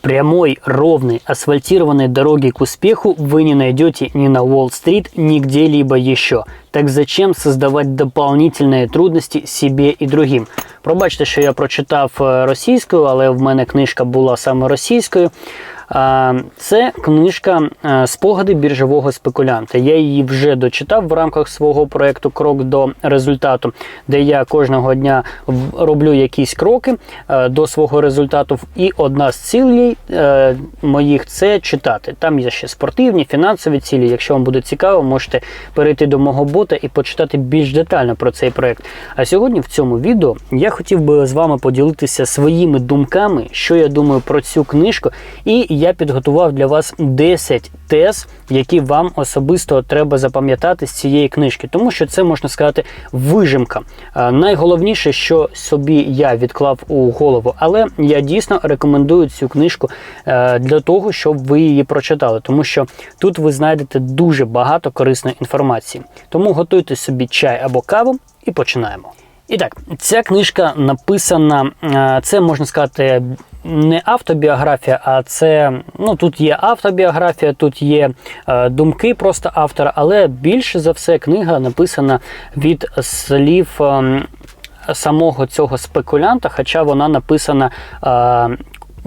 Прямой, ровной, асфальтированной дороги к успеху вы не найдете ни на Уолл-стрит, ни где-либо еще. Так зачем создавать дополнительные трудности себе і другим? Пробачте, що я прочитав е, російською, але в мене книжка була саме російською. Це книжка е, Спогади біржового спекулянта. Я її вже дочитав в рамках свого проєкту Крок до результату, де я кожного дня роблю якісь кроки е, до свого результату. І одна з цілей е, моїх це читати. Там є ще спортивні, фінансові цілі. Якщо вам буде цікаво, можете перейти до мого бота і почитати більш детально про цей проєкт. А сьогодні в цьому відео я хотів би з вами поділитися своїми думками, що я думаю про цю книжку. І я підготував для вас 10 тез, які вам особисто треба запам'ятати з цієї книжки, тому що це можна сказати вижимка. Найголовніше, що собі я відклав у голову, але я дійсно рекомендую цю книжку е, для того, щоб ви її прочитали, тому що тут ви знайдете дуже багато корисної інформації. Тому готуйте собі чай або каву і починаємо. І так, ця книжка написана, е, це можна сказати, не автобіографія, а це ну тут є автобіографія, тут є е, думки просто автора, але більше за все книга написана від слів. Е, Самого цього спекулянта, хоча вона написана, е,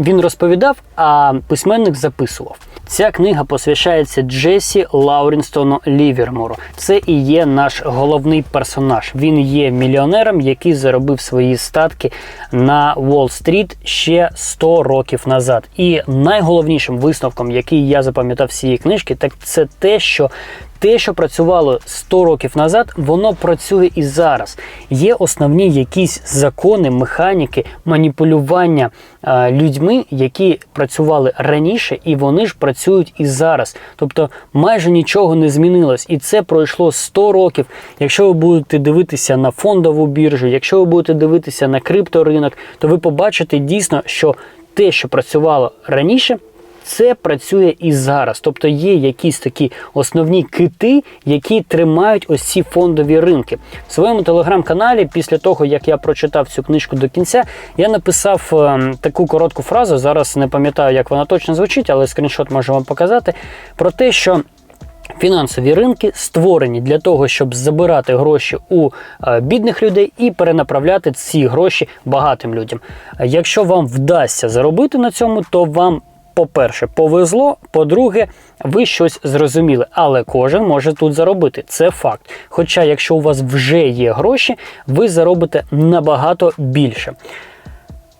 він розповідав, а письменник записував. Ця книга посвящається Джесі Лаурінстону Лівермору. Це і є наш головний персонаж. Він є мільйонером, який заробив свої статки на Уолл-стріт ще 100 років назад. І найголовнішим висновком, який я запам'ятав з цієї книжки, так це те, що те, що працювало 100 років назад, воно працює і зараз. Є основні якісь закони, механіки, маніпулювання е, людьми, які працювали раніше, і вони ж працюють і зараз. Тобто майже нічого не змінилось. І це пройшло 100 років. Якщо ви будете дивитися на фондову біржу, якщо ви будете дивитися на крипторинок, то ви побачите дійсно, що те, що працювало раніше, це працює і зараз. Тобто є якісь такі основні кити, які тримають ось ці фондові ринки. В своєму телеграм-каналі, після того як я прочитав цю книжку до кінця, я написав е, таку коротку фразу. Зараз не пам'ятаю, як вона точно звучить, але скріншот можу вам показати. Про те, що. Фінансові ринки створені для того, щоб забирати гроші у е, бідних людей і перенаправляти ці гроші багатим людям. Е, Якщо вам вдасться заробити на цьому, то вам, по-перше, повезло. По-друге, ви щось зрозуміли, але кожен може тут заробити. Це факт. Хоча, якщо у вас вже є гроші, ви заробите набагато більше.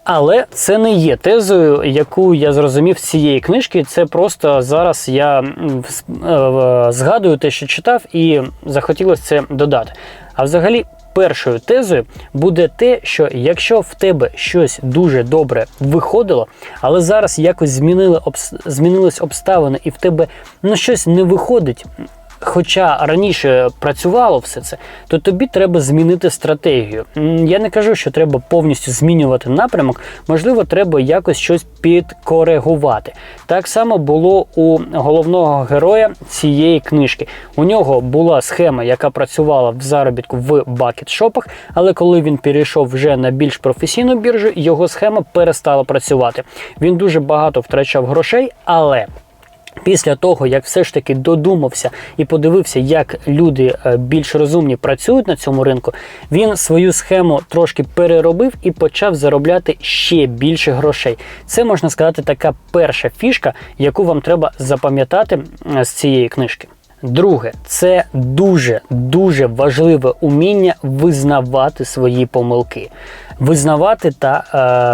Але це не є тезою, яку я зрозумів з цієї книжки. Це просто зараз я с- е, згадую те, що читав, і захотілося це додати. А взагалі, першою тезою буде те, що якщо в тебе щось дуже добре виходило, але зараз якось змінили обс... змінились обставини, і в тебе ну щось не виходить. Хоча раніше працювало все це, то тобі треба змінити стратегію. Я не кажу, що треба повністю змінювати напрямок, можливо, треба якось щось підкоригувати. Так само було у головного героя цієї книжки. У нього була схема, яка працювала в заробітку в бакет-шопах, але коли він перейшов вже на більш професійну біржу, його схема перестала працювати. Він дуже багато втрачав грошей, але Після того, як все ж таки додумався і подивився, як люди е, більш розумні працюють на цьому ринку, він свою схему трошки переробив і почав заробляти ще більше грошей. Це можна сказати така перша фішка, яку вам треба запам'ятати е, з цієї книжки. Друге, це дуже дуже важливе уміння визнавати свої помилки, визнавати та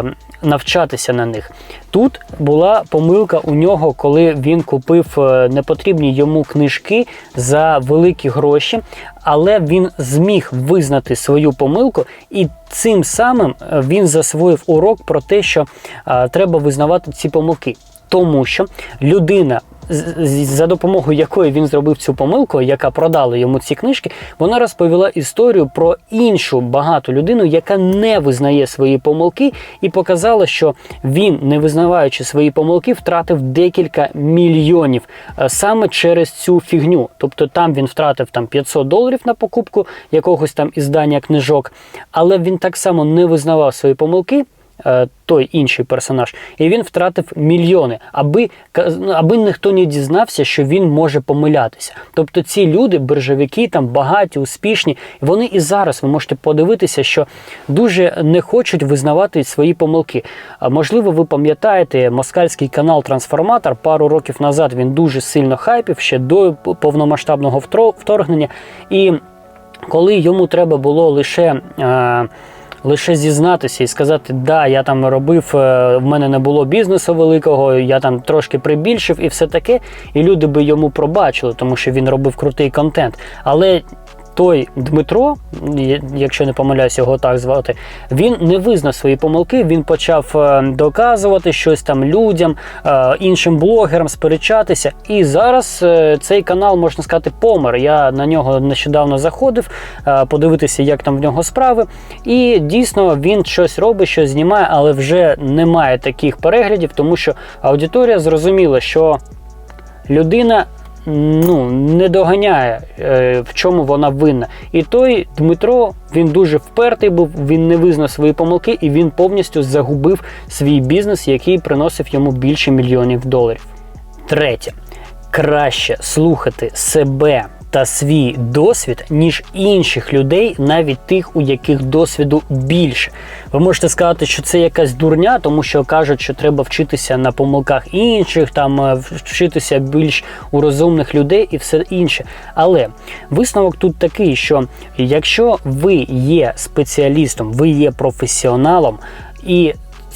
е, навчатися на них. Тут була помилка у нього, коли він купив е, непотрібні йому книжки за великі гроші, але він зміг визнати свою помилку, і цим самим е, він засвоїв урок про те, що е, треба визнавати ці помилки. Тому що людина, за допомогою якої він зробив цю помилку, яка продала йому ці книжки, вона розповіла історію про іншу багату людину, яка не визнає свої помилки, і показала, що він, не визнаваючи свої помилки, втратив декілька мільйонів е, саме через цю фігню. Тобто там він втратив там 500 доларів на покупку якогось там іздання книжок, але він так само не визнавав свої помилки. Е, той інший персонаж, і він втратив мільйони, аби, аби ніхто не дізнався, що він може помилятися. Тобто ці люди, биржовики, там багаті, успішні, вони і зараз ви можете подивитися, що дуже не хочуть визнавати свої помилки. Можливо, ви пам'ятаєте москальський канал Трансформатор пару років назад він дуже сильно хайпів ще до повномасштабного вторгнення. І коли йому треба було лише. Е, Лише зізнатися і сказати, да, я там робив, е, в мене не було бізнесу великого, я там трошки прибільшив і все таке. І люди би йому пробачили, тому що він робив крутий контент. Але той Дмитро, якщо не помиляюсь, його так звати, він не визнав свої помилки. Він почав е, доказувати щось там людям, е, іншим блогерам, сперечатися. І зараз е, цей канал, можна сказати, помер. Я на нього нещодавно заходив, подивитися, як там в нього справи. І дійсно він щось робить, щось знімає, але вже немає таких переглядів, тому що аудиторія зрозуміла, що людина ну, не доганяє, е, в чому вона винна. І той Дмитро він дуже впертий був, він не визнав свої помилки і він повністю загубив свій бізнес, який приносив йому більше мільйонів доларів. Третє. Краще слухати себе та свій досвід, ніж інших людей, навіть тих, у яких досвіду більше. Ви можете сказати, що це якась дурня, тому що кажуть, що треба вчитися на помилках інших, там е, вчитися більш у розумних людей і все інше. Але висновок тут такий, що якщо ви є спеціалістом, ви є професіоналом і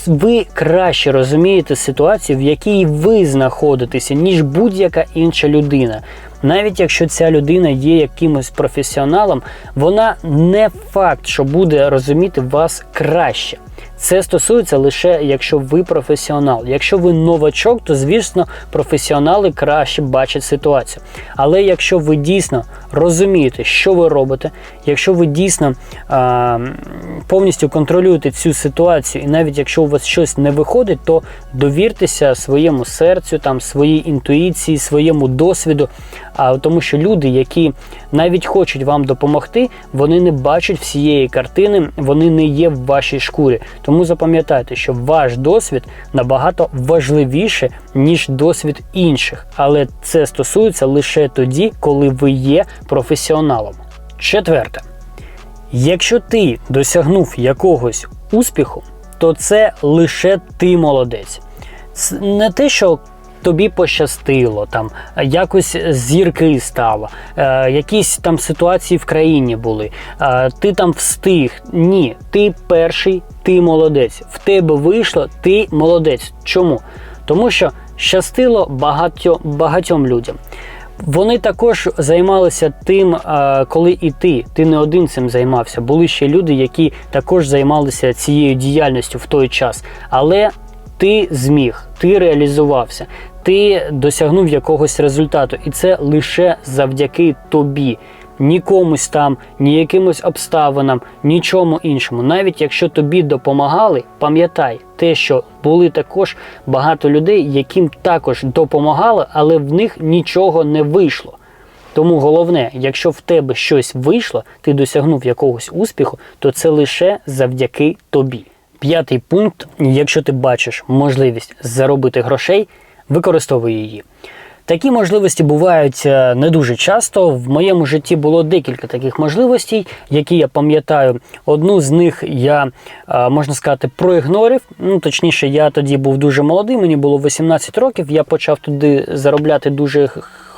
ви краще розумієте ситуацію, в якій ви знаходитеся, ніж будь-яка інша людина. Навіть якщо ця людина є якимось професіоналом, вона не факт, що буде розуміти вас краще. Це стосується лише якщо ви професіонал. Якщо ви новачок, то звісно професіонали краще бачать ситуацію. Але якщо ви дійсно розумієте, що ви робите, якщо ви дійсно а, повністю контролюєте цю ситуацію, і навіть якщо у вас щось не виходить, то довіртеся своєму серцю, там своїй інтуїції, своєму досвіду. А тому, що люди, які навіть хочуть вам допомогти, вони не бачать всієї картини, вони не є в вашій шкурі. Тому запам'ятайте, що ваш досвід набагато важливіше, ніж досвід інших. Але це стосується лише тоді, коли ви є професіоналом. Четверте. Якщо ти досягнув якогось успіху, то це лише ти молодець. Не те, що тобі пощастило, там якось зірки стало, е, якісь там ситуації в країні були, е, ти там встиг. Ні, ти перший, ти молодець. В тебе вийшло, ти молодець. Чому? Тому що щастило багатьо, багатьом людям. Вони також займалися тим, е, коли і ти. Ти не один цим займався. Були ще люди, які також займалися цією діяльністю в той час. Але ти зміг, ти реалізувався, ти досягнув якогось результату, і це лише завдяки тобі. Ні комусь там, ні якимось обставинам, нічому іншому. Навіть якщо тобі допомагали, пам'ятай те, що були також багато людей, яким також допомагали, але в них нічого не вийшло. Тому головне, якщо в тебе щось вийшло, ти досягнув якогось успіху, то це лише завдяки тобі. П'ятий пункт: якщо ти бачиш можливість заробити грошей, використовуй її. Такі можливості бувають е, не дуже часто. В моєму житті було декілька таких можливостей, які я пам'ятаю. Одну з них я, е, можна сказати, проігнорив. Ну, точніше, я тоді був дуже молодий, мені було 18 років. Я почав туди заробляти дуже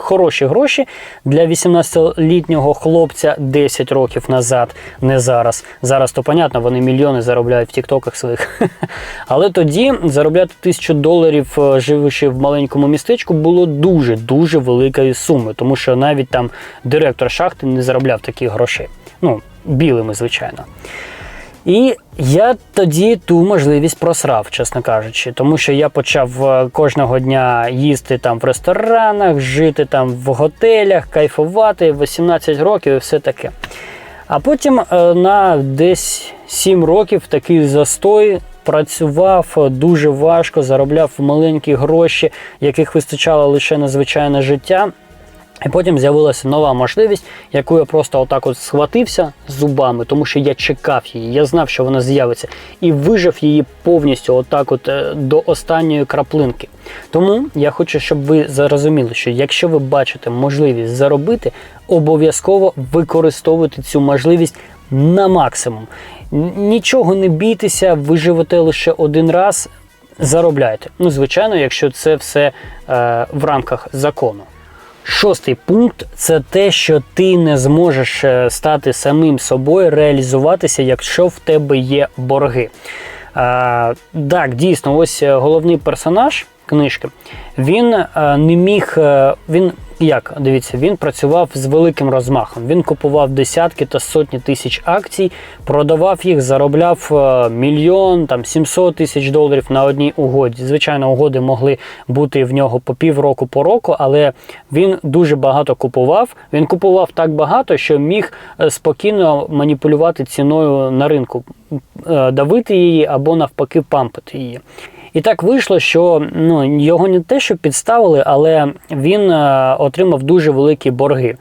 хороші гроші для 18-літнього хлопця 10 років назад, не зараз. Зараз то понятно, вони мільйони заробляють в тіктоках своїх. Але тоді заробляти тисячу доларів, е, живучи в маленькому містечку, було дуже дуже великою сумою, тому що навіть там директор шахти не заробляв таких грошей. Ну, білими, звичайно. І я тоді ту можливість просрав, чесно кажучи, тому що я почав е, кожного дня їсти там в ресторанах, жити там в готелях, кайфувати 18 років і все таке. А потім е, на десь 7 років такий застой. Працював е, дуже важко, заробляв маленькі гроші, яких вистачало лише на звичайне життя. І потім з'явилася нова можливість, яку я просто отак от схватився зубами, тому що я чекав її, я знав, що вона з'явиться, і вижив її повністю отак от е, до останньої краплинки. Тому я хочу, щоб ви зрозуміли, що якщо ви бачите можливість заробити, обов'язково використовуйте цю можливість на максимум. Нічого не бійтеся, ви живете лише один раз, заробляйте. Ну, звичайно, якщо це все е, в рамках закону. Шостий пункт це те, що ти не зможеш е, стати самим собою, реалізуватися, якщо в тебе є борги. А, так, дійсно, ось е, головний персонаж книжки. Він е, не міг. е, Він як дивіться, він працював з великим розмахом. Він купував десятки та сотні тисяч акцій, продавав їх, заробляв е, мільйон там 700 тисяч доларів на одній угоді. Звичайно, угоди могли бути в нього по півроку по року, але він дуже багато купував. Він купував так багато, що міг спокійно маніпулювати ціною на ринку, давити її або навпаки пампити її. І так вийшло, що ну, його не те, що підставили, але він е, отримав дуже великі борги.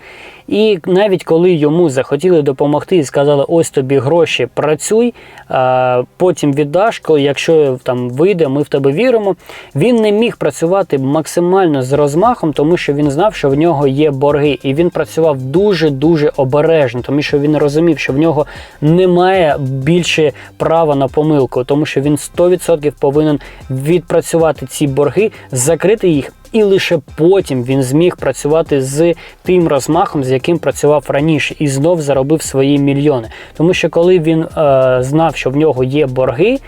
І навіть коли йому захотіли допомогти і сказали, ось тобі гроші, працюй, потім віддаш, якщо там вийде, ми в тебе віримо. Він не міг працювати максимально з розмахом, тому що він знав, що в нього є борги, і він працював дуже-дуже обережно, тому що він розумів, що в нього немає більше права на помилку, тому що він 100% повинен відпрацювати ці борги, закрити їх. І лише потім він зміг працювати з тим розмахом, з яким працював раніше, і знов заробив свої мільйони. Тому що коли він е, знав, що в нього є борги,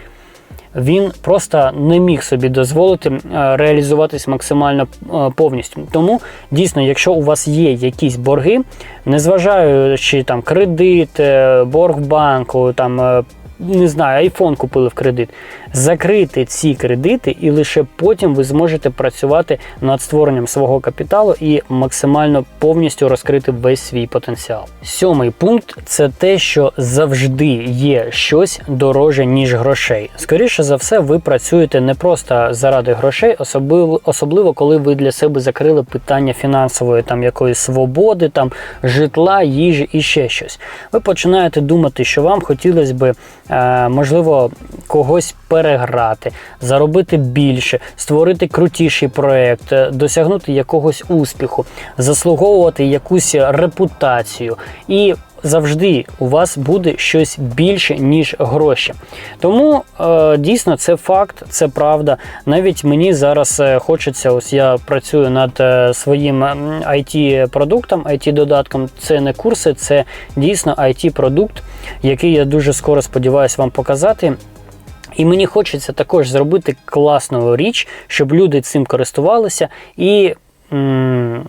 він просто не міг собі дозволити е, реалізуватись максимально е, повністю. Тому дійсно, якщо у вас є якісь борги, незважаючи там кредит, е, борг банку, там. Не знаю, айфон купили в кредит. Закрити ці кредити, і лише потім ви зможете працювати над створенням свого капіталу і максимально повністю розкрити весь свій потенціал. Сьомий пункт це те, що завжди є щось дороже, ніж грошей. Скоріше за все, ви працюєте не просто заради грошей, особливо, особливо коли ви для себе закрили питання фінансової там якоїсь свободи, там житла, їжі і ще щось. Ви починаєте думати, що вам хотілося би, е, можливо, когось переграти, заробити більше, створити крутіший проект, е, досягнути якогось успіху, заслуговувати якусь репутацію. І завжди у вас буде щось більше, ніж гроші. Тому е, дійсно це факт, це правда. Навіть мені зараз е, хочеться, ось я працюю над е, своїм it продуктом it додатком Це не курси, це дійсно it продукт який я дуже скоро сподіваюся вам показати. І мені хочеться також зробити класну річ, щоб люди цим користувалися і.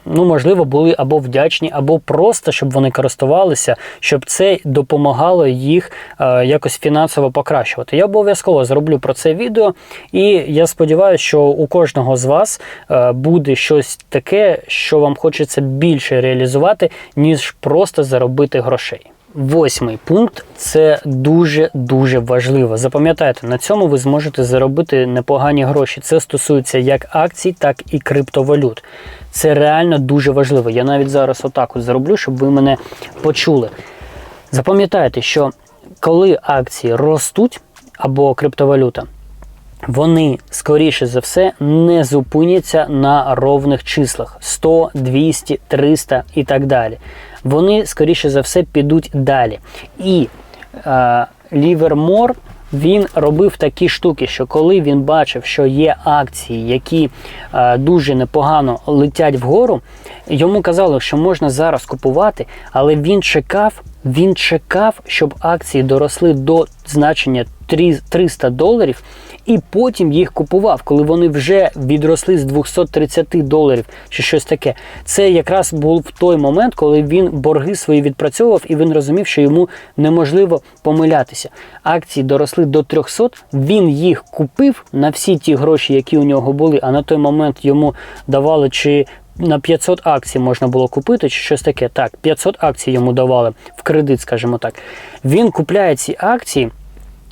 Ну, можливо, були або вдячні, або просто щоб вони користувалися, щоб це допомагало їх е, якось фінансово покращувати. Я обов'язково зроблю про це відео, і я сподіваюся, що у кожного з вас е, буде щось таке, що вам хочеться більше реалізувати, ніж просто заробити грошей. Восьмий пункт це дуже дуже важливо. Запам'ятайте, на цьому ви зможете заробити непогані гроші. Це стосується як акцій, так і криптовалют. Це реально дуже важливо. Я навіть зараз отак от зроблю, щоб ви мене почули. Запам'ятайте, що коли акції ростуть або криптовалюта, вони, скоріше за все, не зупиняться на ровних числах 100, 200, 300 і так далі. Вони, скоріше за все, підуть далі. І е, Лівермор він робив такі штуки, що коли він бачив, що є акції, які е, дуже непогано летять вгору, йому казали, що можна зараз купувати, але він чекав, він чекав, щоб акції доросли до значення 300 доларів, і потім їх купував, коли вони вже відросли з 230 доларів чи щось таке. Це якраз був той момент, коли він борги свої відпрацьовував, і він розумів, що йому неможливо помилятися. Акції доросли до 300, він їх купив на всі ті гроші, які у нього були, а на той момент йому давали чи. На 500 акцій можна було купити, чи щось таке. Так, 500 акцій йому давали в кредит, скажімо так. Він купляє ці акції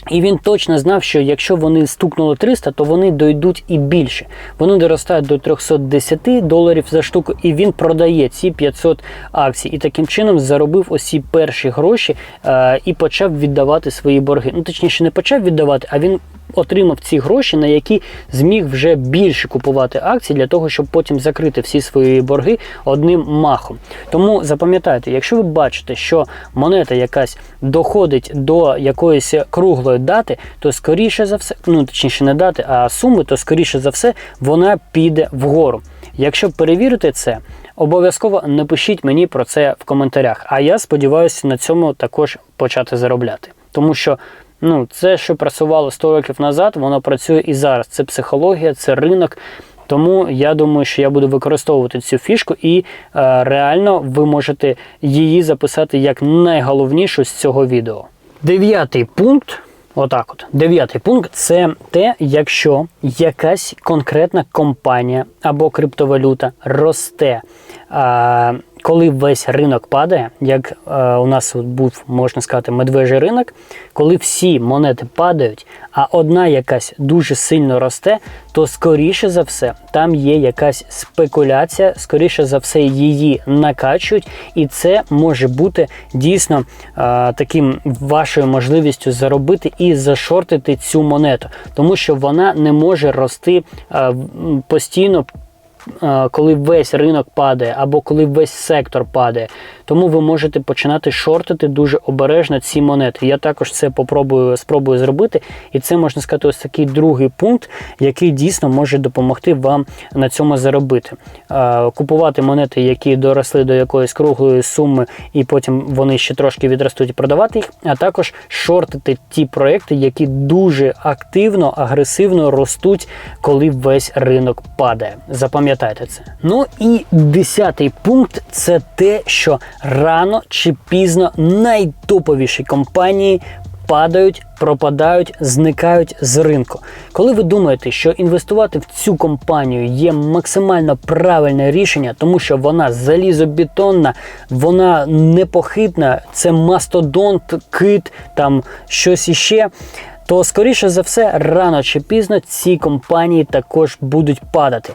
І він точно знав, що якщо вони стукнули 300, то вони дойдуть і більше. Вони доростають до 310 доларів за штуку, і він продає ці 500 акцій. І таким чином заробив усі перші гроші е, і почав віддавати свої борги. Ну, точніше, не почав віддавати, а він отримав ці гроші, на які зміг вже більше купувати акції для того, щоб потім закрити всі свої борги одним махом. Тому запам'ятайте, якщо ви бачите, що монета якась доходить до якоїсь круглої дати, то скоріше за все, ну точніше не дати, а суми, то скоріше за все вона піде вгору. Якщо перевірити це, обов'язково напишіть мені про це в коментарях. А я сподіваюся на цьому також почати заробляти. Тому що ну, це, що працювало 100 років назад, воно працює і зараз. Це психологія, це ринок. Тому я думаю, що я буду використовувати цю фішку, і е, реально ви можете її записати як найголовнішу з цього відео. Дев'ятий пункт. Отак, от дев'ятий пункт це те, якщо якась конкретна компанія або криптовалюта росте. А, коли весь ринок падає, як е, у нас був, можна сказати, медвежий ринок, коли всі монети падають, а одна якась дуже сильно росте, то скоріше за все там є якась спекуляція, скоріше за все, її накачують, і це може бути дійсно е, таким вашою можливістю заробити і зашортити цю монету, тому що вона не може рости е, постійно коли весь ринок падає, або коли весь сектор падає. Тому ви можете починати шортити дуже обережно ці монети. Я також це попробую спробую зробити. І це можна сказати, ось такий другий пункт, який дійсно може допомогти вам на цьому заробити. Купувати монети, які доросли до якоїсь круглої суми, і потім вони ще трошки відростуть і продавати їх, а також шортити ті проекти, які дуже активно, агресивно ростуть, коли весь ринок падає. Запам'ятайте це. Ну і десятий пункт це те, що рано чи пізно найтоповіші компанії. Падають, пропадають, зникають з ринку. Коли ви думаєте, що інвестувати в цю компанію є максимально правильне рішення, тому що вона залізобетонна, вона непохитна, це мастодонт, кит, там щось іще то скоріше за все, рано чи пізно ці компанії також будуть падати.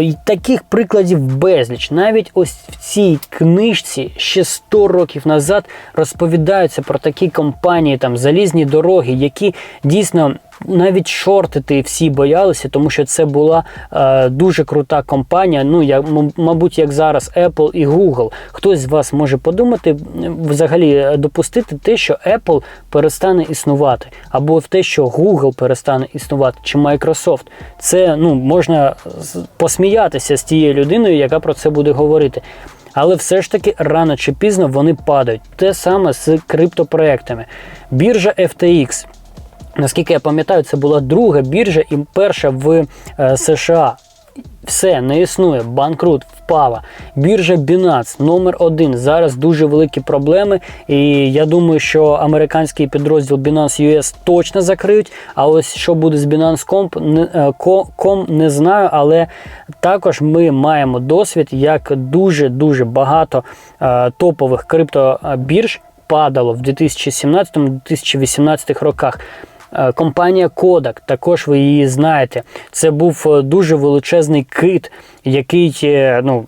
І Таких прикладів безліч. Навіть ось в цій книжці ще 100 років назад розповідаються про такі компанії, там залізні дороги, які дійсно навіть шортити всі боялися, тому що це була е, дуже крута компанія. Ну я мабуть, як зараз Apple і Google. Хтось з вас може подумати, взагалі е, допустити те, що Apple перестане існувати, або в те, що Google перестане існувати, чи Microsoft. Це ну можна посміятися з тією людиною, яка про це буде говорити. Але все ж таки рано чи пізно вони падають. Те саме з криптопроектами. Біржа FTX. Наскільки я пам'ятаю, це була друга біржа і перша в е, США. Все, не існує, банкрут впала. Біржа Binance номер один. Зараз дуже великі проблеми. І я думаю, що американський підрозділ Binance US точно закриють. А ось що буде з Binance.com, не, е, не знаю, але також ми маємо досвід, як дуже-дуже багато е, топових криптобірж падало в 2017-2018 роках. Е, компанія Kodak, також ви її знаєте. Це був е, дуже величезний кит, який е, ну.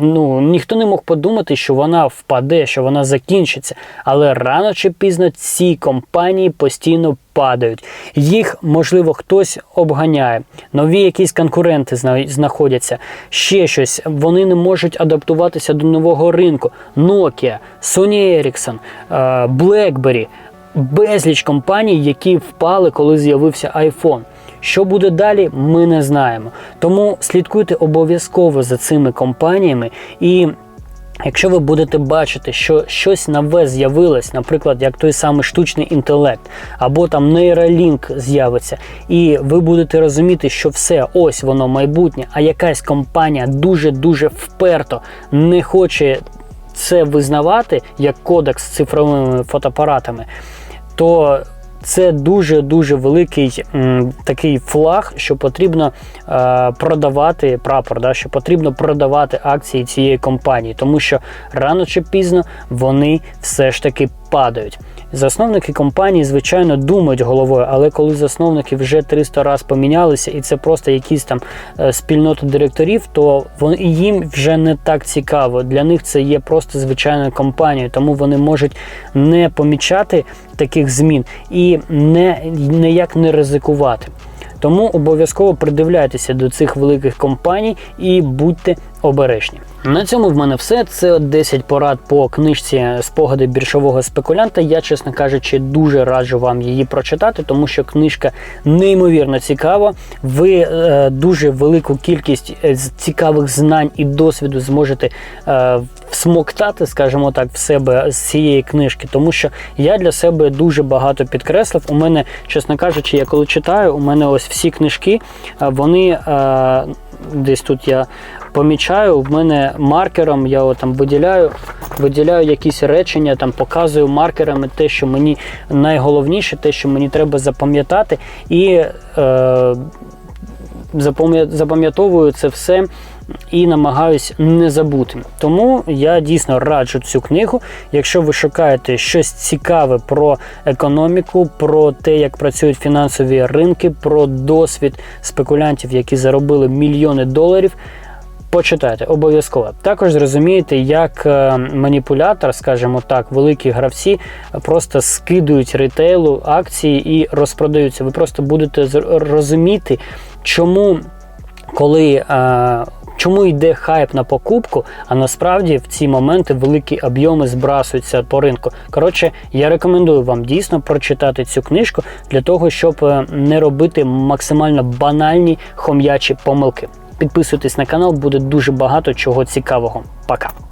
Ну, ніхто не мог подумати, що вона впаде, що вона закінчиться. Але рано чи пізно ці компанії постійно падають. Їх, можливо, хтось обганяє. Нові якісь конкуренти знаходяться. Ще щось. Вони не можуть адаптуватися до нового ринку. Nokia, Sony Ericsson, BlackBerry безліч компаній, які впали, коли з'явився iPhone. Що буде далі, ми не знаємо. Тому слідкуйте обов'язково за цими компаніями і. Якщо ви будете бачити, що щось нове з'явилось, наприклад, як той самий штучний інтелект, або там нейролінк з'явиться, і ви будете розуміти, що все, ось воно майбутнє, а якась компанія дуже-дуже вперто не хоче це визнавати як кодекс з цифровими фотоапаратами, то це дуже-дуже великий м, такий флаг, що потрібно е, продавати прапор, да, що потрібно продавати акції цієї компанії, тому що рано чи пізно вони все ж таки падають. Засновники компанії, звичайно, думають головою, але коли засновники вже 300 разів помінялися, і це просто якісь там е, спільнота директорів, то їм вже не так цікаво. Для них це є просто звичайною компанією, тому вони можуть не помічати таких змін і не ніяк не ризикувати. Тому обов'язково придивляйтеся до цих великих компаній і будьте обережні. На цьому в мене все. Це 10 порад по книжці спогади біржового спекулянта. Я, чесно кажучи, дуже раджу вам її прочитати, тому що книжка неймовірно цікава. Ви е, дуже велику кількість е, цікавих знань і досвіду зможете е, всмоктати, скажімо так, в себе з цієї книжки, тому що я для себе дуже багато підкреслив. У мене, чесно кажучи, я коли читаю, у мене ось всі книжки, е, вони е, десь тут я помічаю, в мене маркером я його там виділяю, виділяю якісь речення, там показую маркерами те, що мені найголовніше, те, що мені треба запам'ятати, і е, запам'ятовую це все. І намагаюсь не забути. Тому я дійсно раджу цю книгу. Якщо ви шукаєте щось цікаве про економіку, про те, як працюють фінансові ринки, про досвід спекулянтів, які заробили мільйони доларів. Почитайте обов'язково. Також зрозумієте, як е, маніпулятор, скажімо так, великі гравці просто скидують ретейлу акції і розпродаються. Ви просто будете розуміти, чому коли. Чому йде хайп на покупку, а насправді в ці моменти великі об'єми збрасуються по ринку. Коротше, я рекомендую вам дійсно прочитати цю книжку для того, щоб е, не робити максимально банальні хом'ячі помилки. Підписуйтесь на канал, буде дуже багато чого цікавого. Пока!